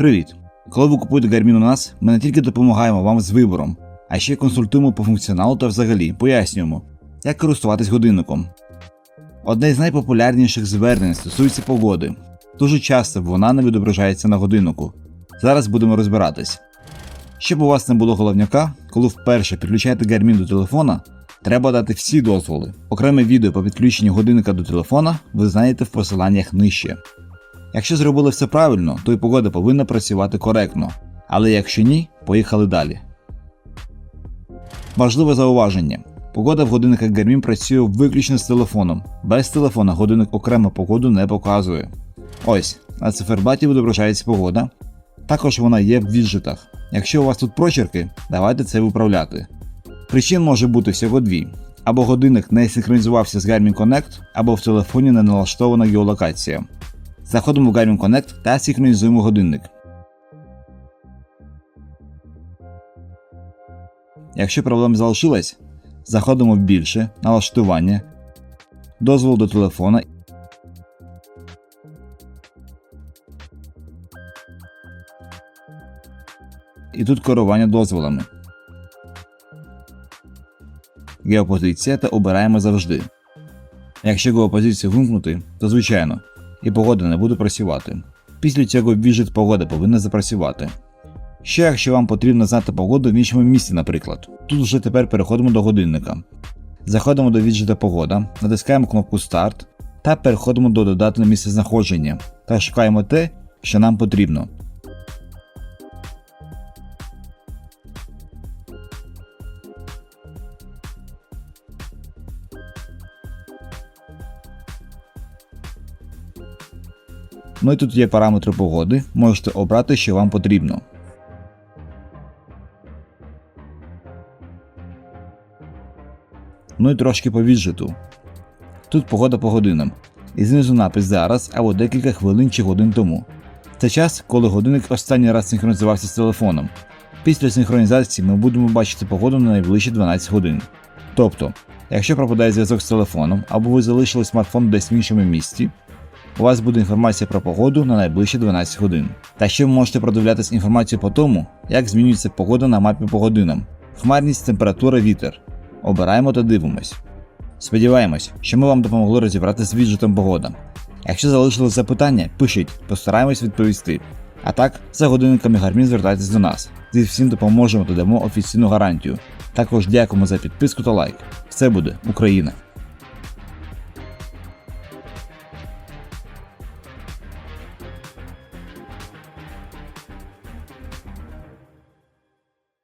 Привіт! Коли ви купуєте Garmin у нас, ми не тільки допомагаємо вам з вибором, а ще консультуємо по функціоналу та взагалі пояснюємо, як користуватись годинником. Одне з найпопулярніших звернень стосується погоди. Дуже часто вона не відображається на годиннику. Зараз будемо розбиратись. Щоб у вас не було головняка, коли вперше підключаєте Garmin до телефона, треба дати всі дозволи. Окреме відео по підключенню годинника до телефона ви знайдете в посиланнях нижче. Якщо зробили все правильно, то і погода повинна працювати коректно. Але якщо ні, поїхали далі. Важливе зауваження. Погода в годинниках Garmin працює виключно з телефоном. Без телефона годинник окремо погоду не показує. Ось, на циферблаті відображається погода. Також вона є в віджитах. Якщо у вас тут прочерки, давайте це виправляти. Причин може бути всього дві: або годинник не синхронізувався з Garmin Connect, або в телефоні не налаштована геолокація. Заходимо в Garmin Connect та синхронізуємо годинник. Якщо проблема залишилась, заходимо в більше, налаштування, дозвол до телефона. І тут керування дозволами. Геопозиція та обираємо завжди. Якщо геопозицію вимкнути, то звичайно, і погода не буде працювати. Після цього віджит погода повинна запрацювати. Ще якщо вам потрібно знати погоду в іншому місці, наприклад. Тут вже тепер переходимо до годинника. Заходимо до віджита погода, натискаємо кнопку Старт та переходимо до додати на місце знаходження та шукаємо те, що нам потрібно. Ну і тут є параметри погоди, можете обрати, що вам потрібно. Ну і трошки по віджиту. Тут погода по годинам. І знизу напис зараз або декілька хвилин чи годин тому. Це час, коли годинник останній раз синхронізувався з телефоном. Після синхронізації ми будемо бачити погоду на найближчі 12 годин. Тобто, якщо пропадає зв'язок з телефоном або ви залишили смартфон десь в іншому місці, у вас буде інформація про погоду на найближчі 12 годин. Та ще ви можете продивлятись інформацію по тому, як змінюється погода на мапі по годинам, хмарність, температура, вітер. Обираємо та дивимось. Сподіваємось, що ми вам допомогли розібратися з віджитом погода. Якщо залишили запитання, пишіть, постараємось відповісти. А так, за годинниками Garmin звертайтесь до нас. Зі всім допоможемо та дамо офіційну гарантію. Також дякуємо за підписку та лайк. Все буде Україна!